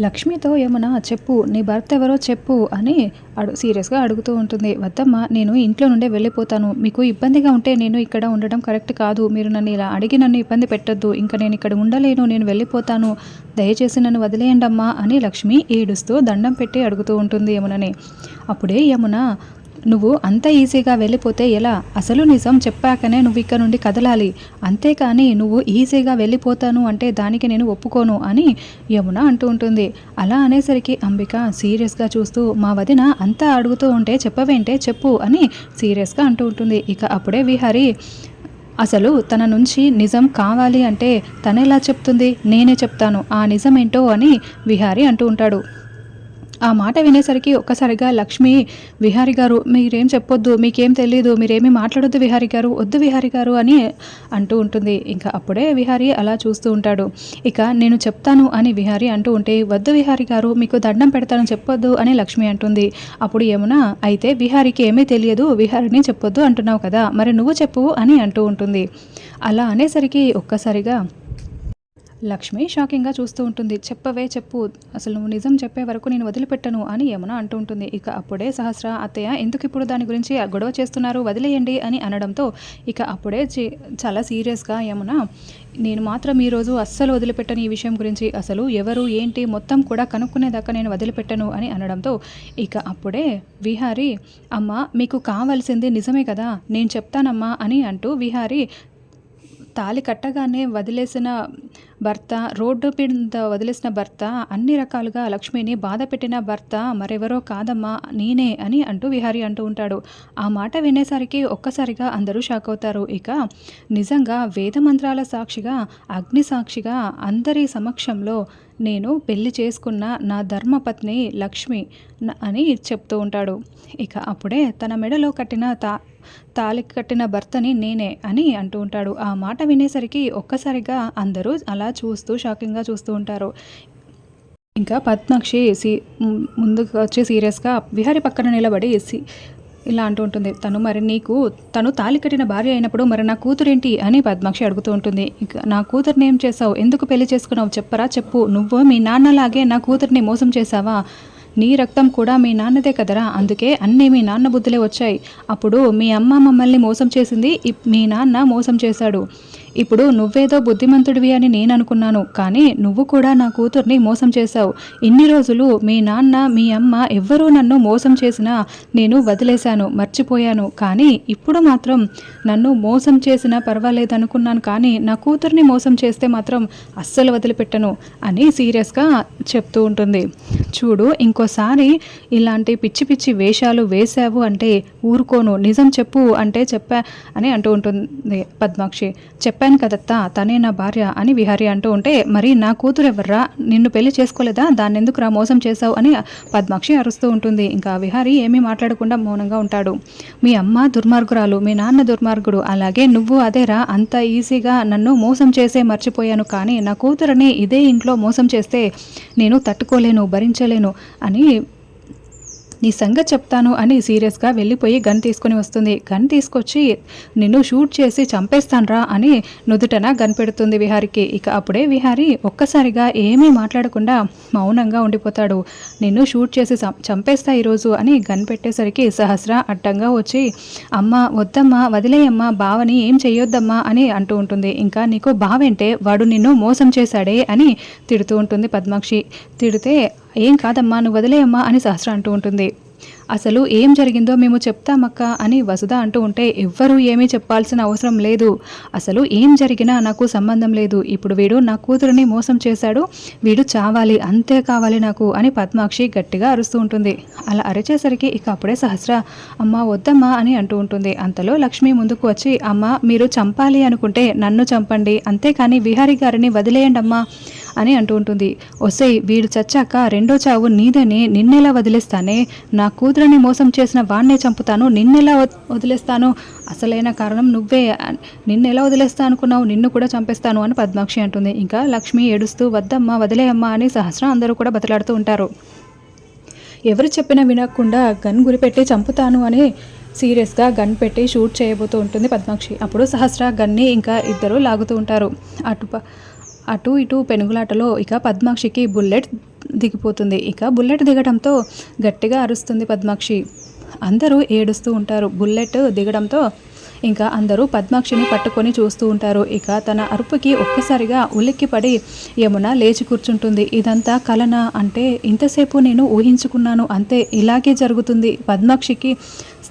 లక్ష్మితో యమున చెప్పు నీ భర్త ఎవరో చెప్పు అని అడు సీరియస్గా అడుగుతూ ఉంటుంది. వద్దమ్మ నేను ఇంట్లో నుండే వెళ్ళిపోతాను. మీకు ఇబ్బందిగా ఉంటే నేను ఇక్కడ ఉండడం కరెక్ట్ కాదు. మీరు నన్ను ఇలా అడిగి నన్ను ఇబ్బంది పెట్టొద్దు. ఇంకా నేను ఇక్కడ ఉండలేను. నేను వెళ్ళిపోతాను. దయచేసి నన్ను వదిలేయండమ్మా అని లక్ష్మి ఏడుస్తూ దండం పెట్టి అడుగుతూ ఉంటుంది యమునని. అప్పుడే యమున నువ్వు అంత ఈజీగా వెళ్ళిపోతే ఎలా? అసలు నిజం చెప్పాకనే నువ్వు ఇక్కడ నుండి కదలాలి. అంతేకాని నువ్వు ఈజీగా వెళ్ళిపోతాను అంటే దానికి నేను ఒప్పుకోను అని యమున అంటూ ఉంటుంది. అలా అనేసరికి అంబిక సీరియస్గా చూస్తూ మా వదిన అంతా అడుగుతూ ఉంటే చెప్పవేంటే చెప్పు అని సీరియస్గా అంటూ ఉంటుంది. ఇక అప్పుడే విహారి అసలు తన నుంచి నిజం కావాలి అంటే తనెలా చెప్తుంది? నేనే చెప్తాను. ఆ నిజమేంటో అని విహారి అంటూ ఉంటాడు. ఆ మాట వినేసరికి ఒక్కసారిగా లక్ష్మి విహారి గారు మీరేం చెప్పొద్దు మీకేం తెలియదు మీరేమీ మాట్లాడొద్దు విహారి గారు వద్దు విహారి గారు అని అంటూ ఉంటుంది. ఇంకా అప్పుడే విహారి అలా చూస్తూ ఉంటాడు. ఇక నేను చెప్తాను అని విహారి అంటూ ఉంటే వద్దు విహారి గారు మీకు దండం పెడతాను చెప్పొద్దు అని లక్ష్మి అంటుంది. అప్పుడు ఏమునా అయితే విహారికి ఏమీ తెలియదు విహారిని చెప్పొద్దు అంటున్నావు కదా మరి నువ్వు చెప్పు అని అంటూ ఉంటుంది. అలా అనేసరికి ఒక్కసారిగా లక్ష్మి షాకింగ్గా చూస్తూ ఉంటుంది. చెప్పవే చెప్పు. అసలు నువ్వు నిజం చెప్పే వరకు నేను వదిలిపెట్టను అని యమున అంటూ ఉంటుంది. ఇక అప్పుడే సహస్ర అత్తయ్య ఎందుకు ఇప్పుడు దాని గురించి గొడవ చేస్తున్నారు? వదిలేయండి అని అనడంతో ఇక అప్పుడే చాలా సీరియస్గా యమున నేను మాత్రం ఈరోజు అస్సలు వదిలిపెట్టను ఈ విషయం గురించి. అసలు ఎవరు ఏంటి మొత్తం కూడా కనుక్కునేదాకా నేను వదిలిపెట్టను అని అనడంతో ఇక అప్పుడే విహారి అమ్మ మీకు కావాల్సింది నిజమే కదా నేను చెప్తానమ్మా అని అంటూ విహారి తాలి కట్టగానే వదిలేసిన భర్త రోడ్డు మీద వదిలేసిన భర్త అన్ని రకాలుగా లక్ష్మిని బాధ పెట్టిన భర్త మరెవరో కాదమ్మా నేనే అని అంటూ విహారి అంటూ ఉంటాడు. ఆ మాట వినేసరికి ఒక్కసారిగా అందరూ షాక్ అవుతారు. ఇక నిజంగా వేద మంత్రాల సాక్షిగా అగ్ని సాక్షిగా అందరి సమక్షంలో నేను పెళ్ళి చేసుకున్న నా ధర్మపత్ని లక్ష్మి అని చెప్తూ ఉంటాడు. ఇక అప్పుడే తన మెడలో కట్టిన తా తాలికి కట్టిన భర్తని నేనే అని అంటూ ఉంటాడు. ఆ మాట వినేసరికి ఒక్కసారిగా అందరూ అలా చూస్తూ షాకింగ్గా చూస్తూ ఉంటారు. ఇంకా పద్మాక్షి సీ ముందుకు వచ్చి సీరియస్గా విహారి పక్కన నిలబడి సి ఇలా అంటూ ఉంటుంది. తను మరి నీకు తను తాలి కట్టిన భార్య అయినప్పుడు మరి నా కూతురేంటి అని పద్మాక్షి అడుగుతూ ఉంటుంది. నా కూతుర్ని ఏం చేసావు ఎందుకు పెళ్ళి చేసుకున్నావు? చెప్పరా చెప్పు. నువ్వు మీ నాన్నలాగే నా కూతుర్ని మోసం చేశావా? నీ రక్తం కూడా మీ నాన్నదే కదరా? అందుకే అన్నీ మీ నాన్న బుద్ధులే వచ్చాయి. అప్పుడు మీ అమ్మ మమ్మల్ని మోసం చేసింది మీ నాన్న మోసం చేశాడు. ఇప్పుడు నువ్వేదో బుద్ధిమంతుడివి అని నేను అనుకున్నాను కానీ నువ్వు కూడా నా కూతుర్ని మోసం చేశావు. ఇన్ని రోజులు మీ నాన్న మీ అమ్మ ఎవ్వరూ నన్ను మోసం చేసినా నేను వదిలేశాను మర్చిపోయాను. కానీ ఇప్పుడు మాత్రం నన్ను మోసం చేసినా పర్వాలేదు అనుకున్నాను కానీ నా కూతుర్ని మోసం చేస్తే మాత్రం అస్సలు వదిలిపెట్టను అని సీరియస్గా చెప్తూ ఉంటుంది. చూడు ఇంకోసారి ఇలాంటి పిచ్చి పిచ్చి వేషాలు వేశావు అంటే ఊరుకోను నిజం చెప్పు అంటే చెప్పా అని అంటూ ఉంటుంది పద్మాక్షి. చెప్పా చెప్పాను కదత్తా తనే నా భార్య అని విహారి అంటూ ఉంటే మరి నా కూతురు ఎవర్రా? నిన్ను పెళ్ళి చేసుకోలేదా? దాన్ని ఎందుకు రా మోసం చేశావు అని పద్మాక్షి అరుస్తూ ఉంటుంది. ఇంకా విహారి ఏమీ మాట్లాడకుండా మౌనంగా ఉంటాడు. మీ అమ్మ దుర్మార్గురాలు మీ నాన్న దుర్మార్గుడు అలాగే నువ్వు అదేరా అంత ఈజీగా నన్ను మోసం చేసే మర్చిపోయాను కానీ నా కూతురని ఇదే ఇంట్లో మోసం చేస్తే నేను తట్టుకోలేను భరించలేను అని నీ సంగతి చెప్తాను అని సీరియస్గా వెళ్ళిపోయి గన్ తీసుకొని వస్తుంది. గన్ తీసుకొచ్చి నిన్ను షూట్ చేసి చంపేస్తాన్రా అని నుదుటన గన్ పెడుతుంది విహారికి. ఇక అప్పుడే విహారి ఒక్కసారిగా ఏమీ మాట్లాడకుండా మౌనంగా ఉండిపోతాడు. నిన్ను షూట్ చేసి చంపేస్తా ఈరోజు అని గన్ పెట్టేసరికి సహస్ర అడ్డంగా వచ్చి అమ్మ వద్దమ్మా వదిలేయమ్మా బావని ఏం చేయొద్దమ్మా అని అంటూ ఉంటుంది. ఇంకా నీకు బావేంటే వాడు నిన్ను మోసం చేశాడే అని తిడుతూ ఉంటుంది పద్మాక్షి. తిడితే ఏం కాదమ్మా నువ్వు వదిలేయమ్మా అని సహస్ర అంటూ ఉంటుంది. అసలు ఏం జరిగిందో మేము చెప్తామక్క అని వసుధ అంటూ ఉంటే ఎవ్వరూ ఏమీ చెప్పాల్సిన అవసరం లేదు. అసలు ఏం జరిగినా నాకు సంబంధం లేదు. ఇప్పుడు వీడు నా కూతురుని మోసం చేశాడు. వీడు చావాలి అంతే కావాలి నాకు అని పద్మాక్షి గట్టిగా అరుస్తూ ఉంటుంది. అలా అరిచేసరికి ఇక అప్పుడే సహస్ర అమ్మ వద్దమ్మా అని అంటూ ఉంటుంది. అంతలో లక్ష్మి ముందుకు వచ్చి అమ్మ మీరు చంపాలి అనుకుంటే నన్ను చంపండి. అంతేకాని విహారి గారిని వదిలేయండి అమ్మా అని అంటూ ఉంటుంది. వసై వీడు చచ్చాక రెండో చావు నీదని నిన్నెలా వదిలేస్తానే? నా కూతురని మోసం చేసిన వాణ్ణే చంపుతాను నిన్నెలా వదిలేస్తాను? అసలైన కారణం నువ్వే. నిన్నెలా వదిలేస్తా అనుకున్నావు నిన్ను కూడా చంపేస్తాను అని పద్మాక్షి అంటుంది. ఇంకా లక్ష్మి ఏడుస్తూ వద్దమ్మా వదిలేయమ్మా అని సహస్రం అందరూ కూడా బతలాడుతూ ఉంటారు. ఎవరు చెప్పినా వినకుండా గన్ గురిపెట్టి చంపుతాను అని సీరియస్గా గన్ పెట్టి షూట్ చేయబోతూ ఉంటుంది పద్మాక్షి. అప్పుడు సహస్ర గన్ని ఇంకా ఇద్దరు లాగుతూ ఉంటారు. అటు అటు ఇటు పెనుగులాటలో ఇక పద్మాక్షికి బుల్లెట్ దిగిపోతుంది. ఇక బుల్లెట్ దిగడంతో గట్టిగా అరుస్తుంది పద్మాక్షి. అందరూ ఏడుస్తూ ఉంటారు. బుల్లెట్ దిగడంతో ఇంకా అందరూ పద్మాక్షిని పట్టుకొని చూస్తూ ఉంటారు. ఇక తన అరుపుకి ఒక్కసారిగా ఉలిక్కిపడి యమున లేచి కూర్చుంటుంది. ఇదంతా కలన అంటే ఇంతసేపు నేను ఊహించుకున్నాను. అంతే ఇలాగే జరుగుతుంది. పద్మాక్షికి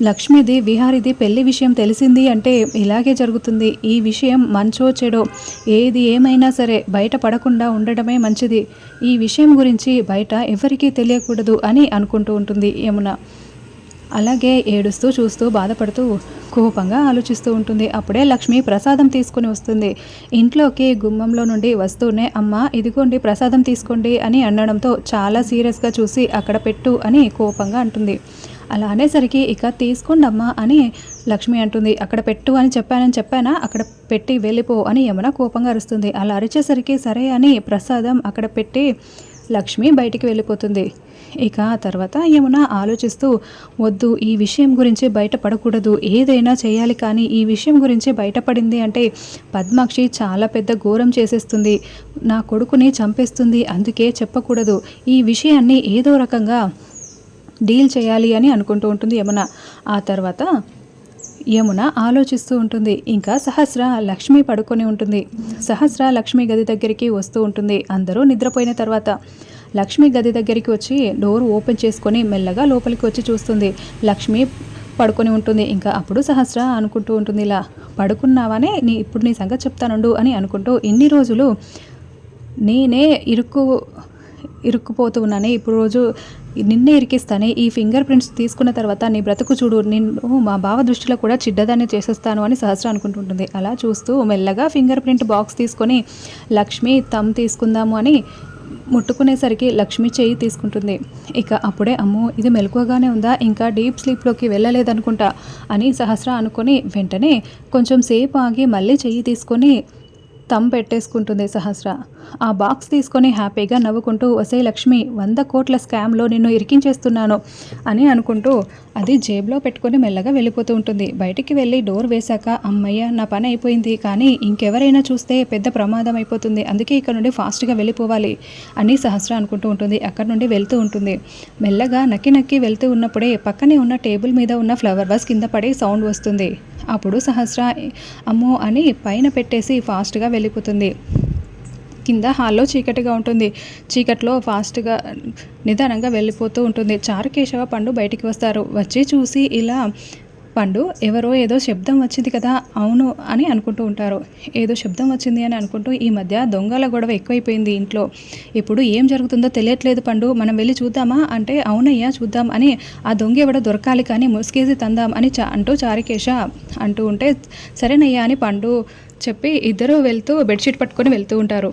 లక్ష్మిది విహారిది పెళ్ళి విషయం తెలిసింది అంటే ఇలాగే జరుగుతుంది. ఈ విషయం మంచో చెడో ఏది ఏమైనా సరే బయట పడకుండా ఉండడమే మంచిది. ఈ విషయం గురించి బయట ఎవరికీ తెలియకూడదు అని అనుకుంటూ ఉంటుంది యమున. అలాగే ఏడుస్తూ చూస్తూ బాధపడుతూ కోపంగా ఆలోచిస్తూ ఉంటుంది. అప్పుడే లక్ష్మి ప్రసాదం తీసుకుని వస్తుంది. ఇంట్లోకి గుమ్మంలో నుండి వస్తూనే అమ్మ ఇదిగోండి ప్రసాదం తీసుకోండి అని అనడంతో చాలా సీరియస్గా చూసి అక్కడ పెట్టు అని కోపంగా అంటుంది. అలా అనేసరికి ఇక తీసుకోండమ్మా అని లక్ష్మి అంటుంది. అక్కడ పెట్టు అని చెప్పానని చెప్పానా? అక్కడ పెట్టి వెళ్ళిపో అని యమున కోపంగా అరుస్తుంది. అలా అరిచేసరికి సరే అని ప్రసాదం అక్కడ పెట్టి లక్ష్మి బయటికి వెళ్ళిపోతుంది. ఇక తర్వాత యమున ఆలోచిస్తూ వద్దు ఈ విషయం గురించి బయటపడకూడదు. ఏదైనా చేయాలి కానీ ఈ విషయం గురించి బయటపడింది అంటే పద్మాక్షి చాలా పెద్ద ఘోరం చేసేస్తుంది. నా కొడుకుని చంపేస్తుంది. అందుకే చెప్పకూడదు. ఈ విషయాన్ని ఏదో రకంగా డీల్ చేయాలి అని అనుకుంటూ ఉంటుంది యమున. ఆ తర్వాత యమున ఆలోచిస్తూ ఉంటుంది. ఇంకా సహస్ర లక్ష్మి పడుకొని ఉంటుంది. సహస్ర లక్ష్మి గది దగ్గరికి వస్తూ ఉంటుంది. అందరూ నిద్రపోయిన తర్వాత లక్ష్మి గది దగ్గరికి వచ్చి డోర్ ఓపెన్ చేసుకొని మెల్లగా లోపలికి వచ్చి చూస్తుంది. లక్ష్మి పడుకొని ఉంటుంది. ఇంకా అప్పుడు సహస్ర అనుకుంటూ ఉంటుంది ఇలా పడుకున్నావానే? నీ ఇప్పుడు నీ సంగతి చెప్తానుండు అని అనుకుంటూ ఇన్ని రోజులు నేనే ఇరుక్కు ఇరుక్కుపోతూ ఉన్నానే ఇప్పుడు రోజు నిన్నే ఇరికిస్తానే. ఈ ఫింగర్ ప్రింట్స్ తీసుకున్న తర్వాత నీ బ్రతుకు చూడు నిన్ను మా బావ దృష్టిలో కూడా చిడ్డదాన్ని చేసేస్తాను అని సహస్ర అనుకుంటుంటుంది. అలా చూస్తూ మెల్లగా ఫింగర్ ప్రింట్ బాక్స్ తీసుకొని లక్ష్మి తమ్ తీసుకుందాము అని ముట్టుకునేసరికి లక్ష్మి చేయి తీసుకుంటుంది. ఇక అప్పుడే అమ్మో ఇది మెలకువగానే ఉందా? ఇంకా డీప్ స్లీప్లోకి వెళ్ళలేదనుకుంటా అని సహస్ర అనుకొని వెంటనే కొంచెం సేపు ఆగి మళ్ళీ చెయ్యి తీసుకొని తమ్ పెట్టేసుకుంటుంది సహస్ర. ఆ బాక్స్ తీసుకొని హ్యాపీగా నవ్వుకుంటూ వసే లక్ష్మి వంద కోట్ల స్కామ్లో నిన్ను ఇరికించేస్తున్నాను అని అనుకుంటూ అది జేబులో పెట్టుకొని మెల్లగా వెళ్ళిపోతూ ఉంటుంది. బయటికి వెళ్ళి డోర్ వేశాక అమ్మయ్య నా పని అయిపోయింది కానీ ఇంకెవరైనా చూస్తే పెద్ద ప్రమాదం అయిపోతుంది అందుకే ఇక్కడ నుండి ఫాస్ట్గా వెళ్ళిపోవాలి అని సహస్ర అనుకుంటూ ఉంటుంది. అక్కడ నుండి వెళ్తూ ఉంటుంది. మెల్లగా నక్కి నక్కి వెళ్తూ ఉన్నప్పుడే పక్కనే ఉన్న టేబుల్ మీద ఉన్న ఫ్లవర్ వాస్ కింద పడి సౌండ్ వస్తుంది. అప్పుడు సహస్ర అమ్మో అని పైన పెట్టేసి ఫాస్ట్గా వెళ్ళిపోతుంది. కింద హాల్లో చీకటిగా ఉంటుంది. చీకట్లో ఫాస్ట్గా నిదానంగా వెళ్ళిపోతూ ఉంటుంది. చారుకేశవ పండు బయటికి వస్తారు. వచ్చి చూసి ఇలా పండు ఎవరో ఏదో శబ్దం వచ్చింది కదా అవును అని అనుకుంటూ ఉంటారు. ఏదో శబ్దం వచ్చింది అని అనుకుంటూ ఈ మధ్య దొంగల గొడవ ఎక్కువైపోయింది ఇంట్లో. ఇప్పుడు ఏం జరుగుతుందో తెలియట్లేదు పండు మనం వెళ్ళి చూద్దామా? అంటే అవునయ్యా చూద్దాం అని ఆ దొంగ ఎవడో దొరకాలి కానీ ముసుగేసి తందాం అని చా అంటూ చారికేశ అంటూ ఉంటే సరేనయ్యా అని పండు చెప్పి ఇద్దరు వెళ్తూ బెడ్షీట్ పట్టుకొని వెళ్తూ ఉంటారు.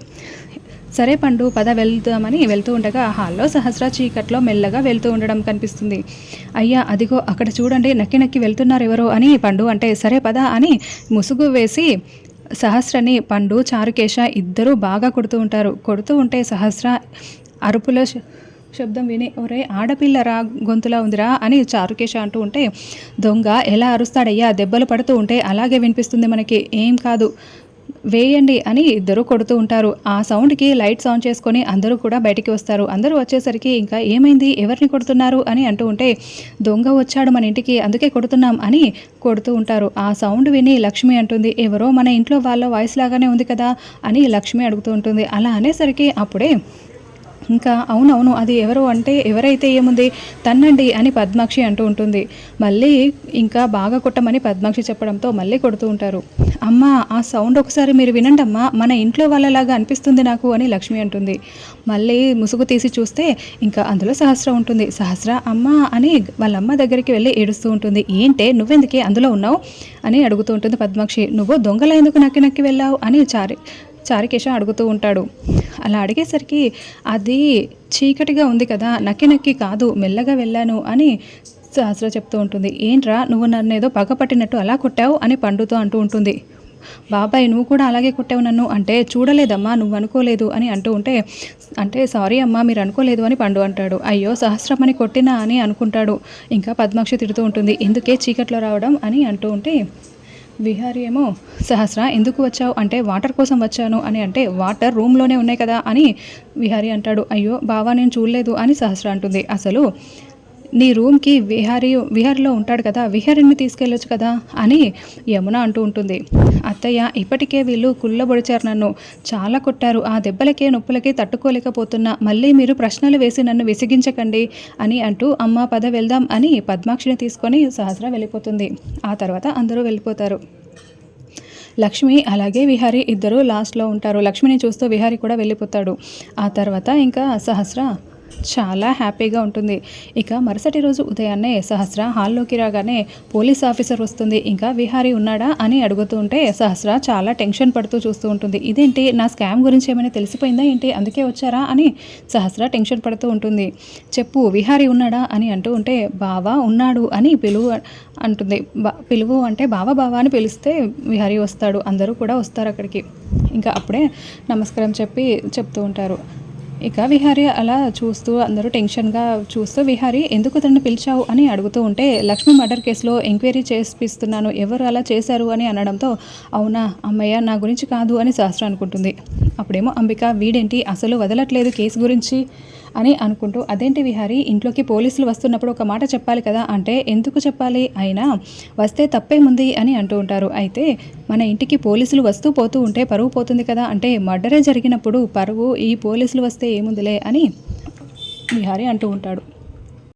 సరే పండు పద వెళ్దామని వెళ్తూ ఉండగా హాల్లో సహస్ర చీకట్లో మెల్లగా వెళ్తూ ఉండడం కనిపిస్తుంది. అయ్యా అదిగో అక్కడ చూడండి నక్కి నక్కి వెళ్తున్నారు ఎవరో అని పండు అంటే సరే పద అని ముసుగు వేసి సహస్రని పండు చారుకేశ ఇద్దరూ బాగా కొడుతూ ఉంటారు. కొడుతూ ఉంటే సహస్ర అరుపుల శబ్దం విని ఒరే ఆడపిల్ల రా గొంతులా ఉందిరా అని చారుకేశ అంటూ ఉంటే దొంగ ఎలా అరుస్తాడయ్యా దెబ్బలు పడుతూ ఉంటే అలాగే వినిపిస్తుంది మనకి ఏం కాదు. వేయండి అని ఇద్దరు కొడుతూ ఉంటారు. ఆ సౌండ్కి లైట్స్ ఆన్ చేసుకొని అందరూ కూడా బయటికి వస్తారు. అందరూ వచ్చేసరికి ఇంకా ఏమైంది? ఎవరిని కొడుతున్నారు? అని అంటూ ఉంటే దొంగ వచ్చాడు మన ఇంటికి అందుకే కొడుతున్నాం అని కొడుతూ ఉంటారు. ఆ సౌండ్ విని లక్ష్మి అంటుంది ఎవరో మన ఇంట్లో వాళ్ళ వాయిస్ లాగానే ఉంది కదా అని లక్ష్మి అడుగుతూ ఉంటుంది. అలా అనేసరికి అప్పుడే ఇంకా అవునవును అది ఎవరు అంటే ఎవరైతే ఏముంది తన్నండి అని పద్మాక్షి అంటూ ఉంటుంది. మళ్ళీ ఇంకా బాగా కొట్టమని పద్మాక్షి చెప్పడంతో మళ్ళీ కొడుతూ ఉంటారు. అమ్మ ఆ సౌండ్ ఒకసారి మీరు వినండి అమ్మా మన ఇంట్లో వాళ్ళలాగా అనిపిస్తుంది నాకు అని లక్ష్మి అంటుంది. మళ్ళీ ముసుగు తీసి చూస్తే ఇంకా అందులో సహస్ర ఉంటుంది. సహస్ర అమ్మ అని వాళ్ళ అమ్మ దగ్గరికి వెళ్ళి ఏడుస్తూ ఉంటుంది. ఏంటే నువ్వెందుకే అందులో ఉన్నావు అని అడుగుతూ ఉంటుంది పద్మాక్షి. నువ్వు దొంగల ఎందుకు నక్కి నక్కి వెళ్ళావు అని చారి చారికేశ అడుగుతూ ఉంటాడు. అలా అడిగేసరికి అది చీకటిగా ఉంది కదా నక్కి నక్కి కాదు మెల్లగా వెళ్ళాను అని సహస్ర చెప్తూ ఉంటుంది. ఏంట్రా నువ్వు నన్ను ఏదో పగపట్టినట్టు అలా కొట్టావు అని పండుతో అంటూ ఉంటుంది. బాబాయ్ నువ్వు కూడా అలాగే కొట్టావు నన్ను అంటే చూడలేదమ్మా నువ్వు అనుకోలేదు అని అంటూ ఉంటే అంటే సారీ అమ్మా మీరు అనుకోలేదు అని పండు అంటాడు. అయ్యో సహస్రమని కొట్టినా అని అనుకుంటాడు. ఇంకా పద్మాక్షి తిడుతూ ఉంటుంది. ఎందుకే చీకట్లో రావడం? అని అంటూ ఉంటే విహారీ ఏమో సహస్ర ఎందుకు వచ్చావు? అంటే వాటర్ కోసం వచ్చాను అని అంటే వాటర్ రూమ్లోనే ఉన్నాయి కదా అని విహారీ అంటాడు. అయ్యో బావా నేను చూడలేదు అని సహస్ర అంటుంది. అసలు నీ రూమ్కి విహారీ విహారీలో ఉంటాడు కదా విహారిని తీసుకెళ్ళొచ్చు కదా అని యమున అంటూ ఉంటుంది. అత్తయ్య ఇప్పటికే వీళ్ళు కుళ్ళబొడిచారు నన్ను. చాలా కొట్టారు. ఆ దెబ్బలకే నొప్పులకే తట్టుకోలేకపోతున్నా. మళ్ళీ మీరు ప్రశ్నలు వేసి నన్ను విసిగించకండి అని అంటూ అమ్మ పద వెళ్దాం అని పద్మాక్షిని తీసుకొని సహస్ర వెళ్ళిపోతుంది. ఆ తర్వాత అందరూ వెళ్ళిపోతారు. లక్ష్మి అలాగే విహారీ ఇద్దరు లాస్ట్లో ఉంటారు. లక్ష్మిని చూస్తూ విహారీ కూడా వెళ్ళిపోతాడు. ఆ తర్వాత ఇంకా సహస్ర చాలా హ్యాపీగా ఉంటుంది. ఇక మరుసటి రోజు ఉదయాన్నే సహస్ర హాల్లోకి రాగానే పోలీస్ ఆఫీసర్ వస్తుంది. ఇంకా విహారీ ఉన్నాడా అని అడుగుతూ ఉంటే సహస్ర చాలా టెన్షన్ పడుతూ చూస్తూ ఉంటుంది. ఇదేంటి? నా స్కామ్ గురించి ఏమైనా తెలిసిపోయిందా ఏంటి? అందుకే వచ్చారా? అని సహస్ర టెన్షన్ పడుతూ ఉంటుంది. చెప్పు విహారీ ఉన్నాడా అని అంటూ ఉంటే బావా ఉన్నాడు అని పిలువు అంటుంది. బా పిలువు అంటే బావా బావా అని పిలిస్తే విహారీ వస్తాడు. అందరూ కూడా వస్తారు అక్కడికి. ఇంకా అప్పుడే నమస్కారం చెప్పి చెప్తూ ఉంటారు. ఇక విహారీ అలా చూస్తూ అందరూ టెన్షన్గా చూస్తూ విహారీ ఎందుకు తనను పిలిచావు? అని అడుగుతూ ఉంటే లక్ష్మి మర్డర్ కేసులో ఎంక్వైరీ చేపిస్తున్నాను. ఎవరు అలా చేశారు? అని అనడంతో అవునా అమ్మయ్య నా గురించి కాదు అని శాస్త్రం అనుకుంటుంది. అప్పుడేమో అంబిక వీడేంటి అసలు వదలట్లేదు కేసు గురించి అని అనుకుంటూ అదేంటి విహారీ ఇంట్లోకి పోలీసులు వస్తున్నప్పుడు ఒక మాట చెప్పాలి కదా అంటే ఎందుకు చెప్పాలి? అయినా వస్తే తప్పేముంది అని అంటూ ఉంటారు. అయితే మన ఇంటికి పోలీసులు వస్తూ పోతూ ఉంటే పరువు పోతుంది కదా అంటే మర్డరే జరిగినప్పుడు పరువు ఈ పోలీసులు వస్తే ఏముందిలే అని విహారి అంటూ ఉంటాడు.